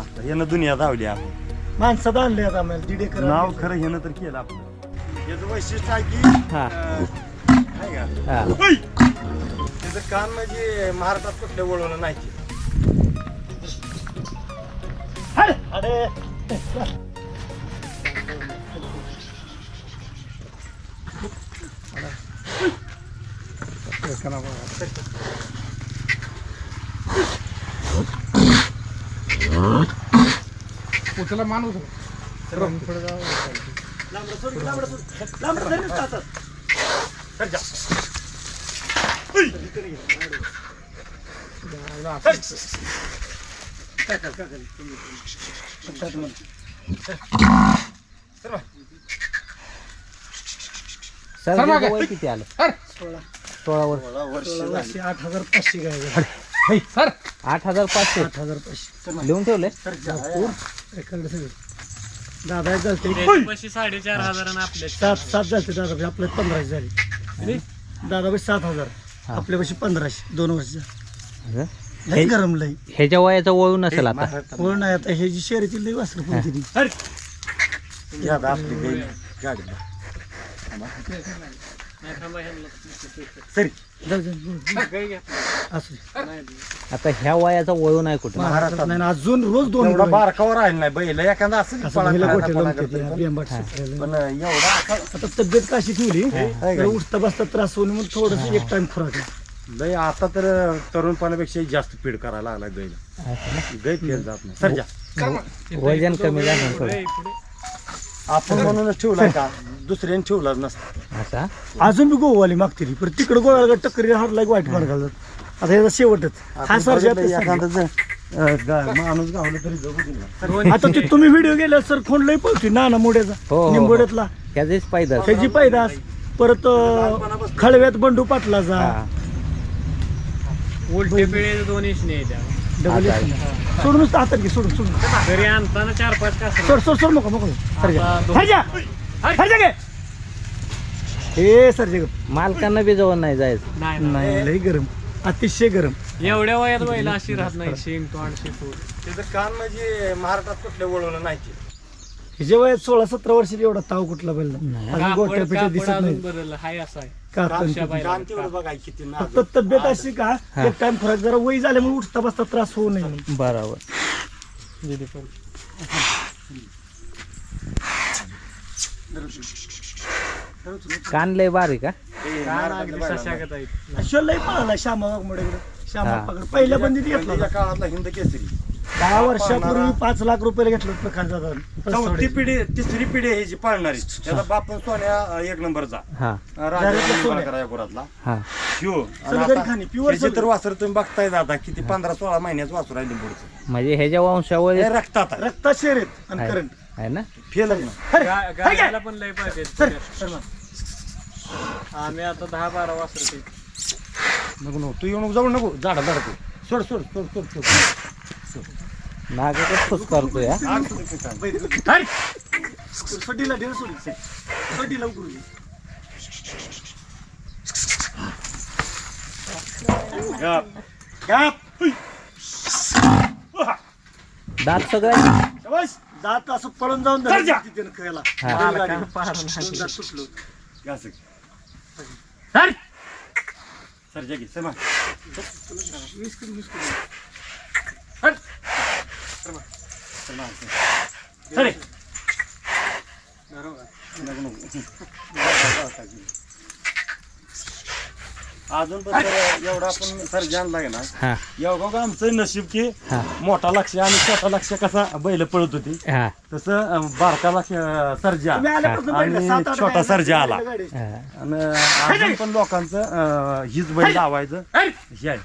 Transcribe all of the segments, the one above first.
मागचा यानं दुनिया धावली आपण माणसात आणले आता आम्हाला दीड एकर नाव. खरं ह्यानं तर केलं आपलं याचं वैशिष्ट्य आहे की हा. अं, नाही का हा होय! त्याचं कान म्हणजे महाराष्ट्रात कुठल्या वळवलं नाही. अरे उचला माणूस. सर. किती आलं? सोळा सोळा. वर्षी आठ हजार पाचशे सर. आठ हजार पाचशे. आठ हजार पाचशे. लिहून ठेवले? सगळं. दादा एक झालते. साडेचार हजार आणि आपल्या सात सात झालते दादा आपल्या पंधराशे झाली. दादा सात हजार. हा. आपल्यापाशी पंधराशे दोन वर्ष असं? लई गरम लई ह्याच्या वयाचं वळू नसेल आता. महाराष्ट्रात हो नाही आता हे जी शहराची लई वासर पुरती ती. घ्या आता आपली गाडी. सरी जाऊ जाऊ. असू दे. नाही. आता ह्या वयाचा वळू नाही कुठं. महाराष्ट्रात नाही ना, अजून रोज दोन एवढा बैल. बारकावर राहिला नाही बैल. एखादा असं असं पळा बैलं खायला गोट्या पळा लावून करतोय घेते, पण- बेंबाट सुटलेलं. पण एवढा असा आता तब्येत काशी ठेवली? आहे तर का? उठता बसता त्रास होऊन मग थोडस एक टाइम खुराक आहे. लय आता तर तरुणपणापेक्षा जास्त पीड करायला लागला ना? गाई फेल जात नाही. सर जा. वजन कमी झालं थोडं. आपण म्हणूनच ठेवलाय का? दुसऱ्याने ठेवलाच नसतं. असा अजून बी गोवाली मागते ती. पण तिकडे गोव्याला टक्करी हारला वाईट मार्ग घालतात आता याचा शेवटच. हा सर बघितलं एखादं जर, अं, गा- माणूस गावलं तरी जगू दे ना. आता ते तुम्ही व्हिडिओ गेला सर कोण लई पळतोय नाना हो, मोड्याचा हो. निंबोड्यातला. ह्याचीच पायदा. त्याची पैदास परत अं, खळव्यात बंडू पाटलाचा. हा. उलटे पिळे दोन डबल आता एक. सोडून नुसतं हातात घे सोडून सोडून. घरी आणताना चार पाच कासर. सोड सोड सोड नको नको सरजा आता दोन- सरजा सरजा घे. हे सरजा घे. मालकांना बी जवळ नाही जायचं. नाही लई गरम. अतिशय गरम. एवढ्या वयात बैला अशी राहत नाही शेंग तोंड शेपूट त्याचं कान म्हणजे महाराष्ट्रात कुठल्या वळवलं नाही की. हिच्या वयात सोळा सतरा वर्षात एवढा ताव कुठला बैल अजून गोट्या कापड पेट्या कापड दिसत अजून नाही. हाय असं आहे. तेवढं किती फक्त. तब्येत अशी का? एक टाइम खुराक जरा वय झाल्यामुळे उठता बसता त्रास होऊ नये बरोबर. जिथे पण. कान लय बारीक का आहेत लय पळाला श्यामा वाघमोडेकडे श्यामा हा. पकड. पहिल्या बंदीत घेतला पहिल्याच्या होता. काळातला हिंद केसरी. दहा वर्षापूर्वी पाच लाख रुपयाला घेतलं होतं प्रकाश दादा. चौथी पिढी तिसरी पिढी आहे जी पाळणारी. त्याचा बाप सोन्या अं, एक नंबरचा. हा. राजा सोन्या. हा. खाणी, pure तर. वासर तुम्ही बघताय आता किती पंधरा सोळा महिन्याचं वासर आहे लिंबूडचं म्हणजे ह्याच्या वंशावर हे रक्तात आहे. रक्तात शर्यत आणि करंट आहे ना फेल आहे ना गा- गायला पण लय पाहिजे सर सर ना. आम्ही आता दहा बारा वासर नको नको तू येऊन जाऊ नको झाडा झाडा तू सोड सोड सोड सोड सोड नागाचा फुस करतोय हा पिकांना. हट! सोडीला सोडी सोडी लवकर ये. गप. गप. दात सगळं शाबास. दात असं पळून जाऊन सर जा. तिथे खेळायला हा. बैलगाडीवर. दोन दात सुटलं. असं. हट! सर सर मा. वीस किलो, वीस किलो. हट. सर. नको नको अजून पण तर एवढा आपण सर जाण लागे ना. हा. एवढं का आमचं नशीब की हा. मोठा लक्ष आणि छोटा लक्ष कसा बैल पळत होती. हा. तसं अं, बारका लक्ष सर्जा. आणि छोटा सर्जा आला. हा. आणि अजून पण लोकांचं अं, हीच बैल लावायचं. हे आहे.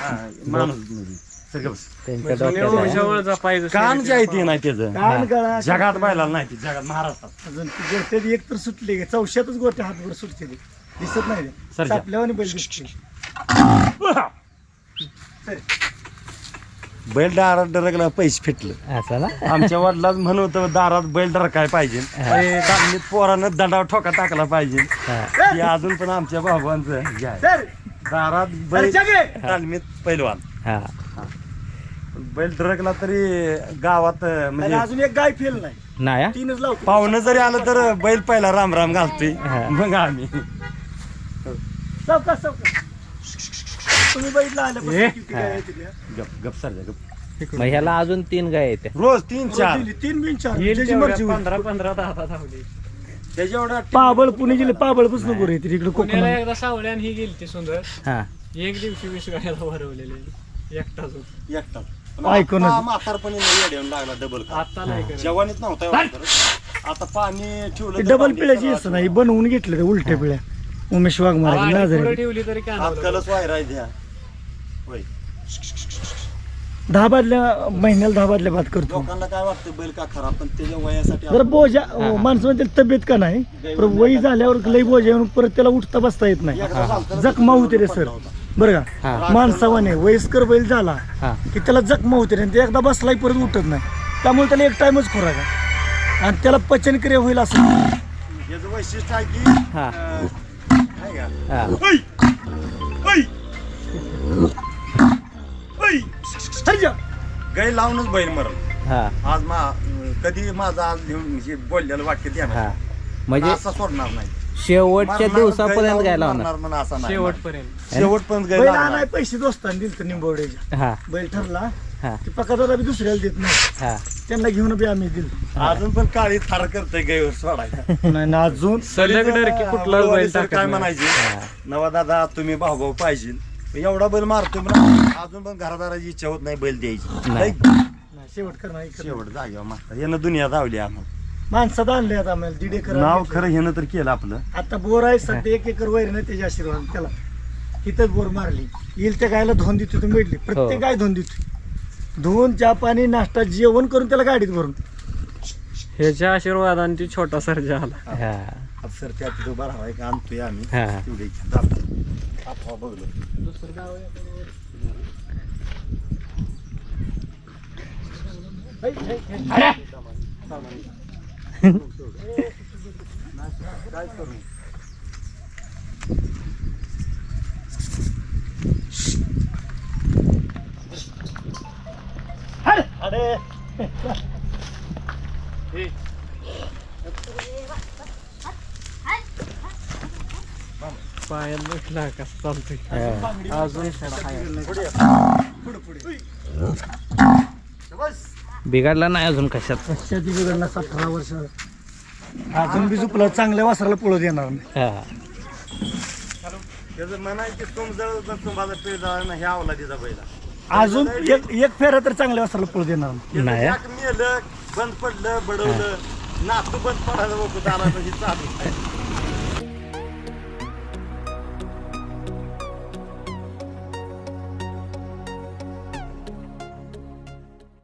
हा, माणूस म्हणजे. बस. त्यांच्या डोक्यात आहे. कान जे आहे ते नाही त्याचं. कान गळा जगात बैलाला नाही ते जगात महाराष्ट्रात. अजून गोट्यात एक तर सुटली चौशातच गोट्या हातभर सुटते ती. दिसत नाही. आपल्यावर बैल दिसते बैल दारात डरकला पैसे फिटलं असं ना आमच्या वडिलात म्हणत होतं दारात बैल डरकाय पाहिजे पोरानं दंडावर ठोका टाकला पाहिजे हा. हे अजून पण आमच्या बाबांचं हे आहे. सर दारात बैल. तालमीत पैलवान हा बैल ड्रगला तरी गावात अं, आणि म्हणजे अजून एक गाय फेल नाही नाही हा? तीनच लावतो पाहुणं जरी आलं तर बैल पहिला राम राम घालतोय हा. मग आम्ही सावकाश सावकाश तुम्ही बघितलं आलं. किती तिथे? गप गप सर गप. मग ह्याला अजून तीन गाय येते रोज तीन चार. दिली, तीन बिन चार. येईल त्याची तेवढ्या मर्जी होईल. पंधरा पंधरा दहा धावली. त्याच्या एवढा पाबळ पुणे जिल्हे पाबळपासून गोरे येते इकडे पुण्याला कोकणात एकदा सावळ्यान ही गेली ती सुंदर. हा. एक दिवशी वीस गाड्याला भरवलेले एकटाच होत. एकटा. ऐकूनच. म्हातारपणे येऊन लागला डबल आता नाही करत. जेवणीच नव्हता एवढा. आता पाणी ठेवलं डबल पिळ्याची असं नाही बनवून घेतलं ते उलट्या पिळ्या. उमेश वाघमारे नाझरे ठेवली तरी काय हात कलच व्हायला द्या. होय. दहा बादल्या महिन्याला दहा बादल्या भात करतो. लोकांना काय वाटतं बैल का खराब? पण त्याच्या वयासाठी जर बोजा माणसं म्हणते तब्येत का नाही? पण वय झाल्यावर लई बोजा येऊन परत त्याला उठता बसता येत नाही. जखमा होते रे सर. बरं हा. का माणसावाने वयस्कर बैल झाला की त्याला जखमा होते रे आणि ते एकदा बसलाय परत उठत नाही. त्यामुळे त्याला एक टाइमच खोराक आणि त्याला पचनक्रिया होईल असं. याचं वैशिष्ट्य आहे की गाय लावूनच बैल मरण हा. आज मा कधी माझा आज लिहून म्हणजे बोललेलं वाक्य द्या म्हणजे असा सोडणार नाही. शेवटच्या दिवसापर्यंत गाय लावणार असा नाही. शेवटपर्यंत. शेवटपर्यंत गाय बैल लावणार. आणाय पैसे दोस्तांनी दिलत निंबवड्याच्या हा. बैल ठरला. हा. ते पकादाला बी दुसऱ्याला देत नाही. हा. त्यांना घेऊन बी आम्ही दिल अजून पण काळी थार करतोय गायवर सोडायला. नाही ना अजून. सलग डरकी कुठलाच बैल सर टाकत काय नाही. म्हणायचे? नवा दादा तुम्ही भाऊ भाऊ पाहिजे. एवढा बैल मारतोय पण अजून पण घरादाराची इच्छा होत नाही बैल द्यायची. नाही. नाही, शेवट करणार. शेवट जागेवर मारता यानं दुनिया धावली आम्हाला. माणसात आणले आता आम्हाला दीड एकर नाव आणले. खरं ह्यानं तर केलं आपलं. आता बोर आहे सध्या एक एकर वैर नाही त्याच्या आशीर्वाद त्याला इथंच बोर मारली. येईल त्या गायला धुवून देतो तुम्ही भेटली. प्रत्येक हो. गाय धुवून देतो. धुवून चहा पाणी नाश्ता जेवण करून त्याला गाडीत भरून. ह्याच्या आशीर्वादाने ती छोटा सर्जा आला. हा. सर त्या तिथं उभा राहावा एक आणतोय आम्ही. हा. तेवढे बघलो. अरे पायात बसला कसं चालतोय हा. अजून पुढे पुढे बिघडला नाही अजून कशात? पश्चाती बिघडला? सतरा वर्ष. अजून बी झुपला चांगल्या वासराला पळू देणार नाही. हा. त्याचं म्हणायचे तुम जळ तुम्हाला पेळ जळा ना ह्या अवलादीचा बैला. अजून एक एक फेरा तर चांगल्या वासराला पळू देणार नाही. नाही, हा? मेलं बंद पडलं बडवलं. नातू बंद पडायला बघू हे चालू.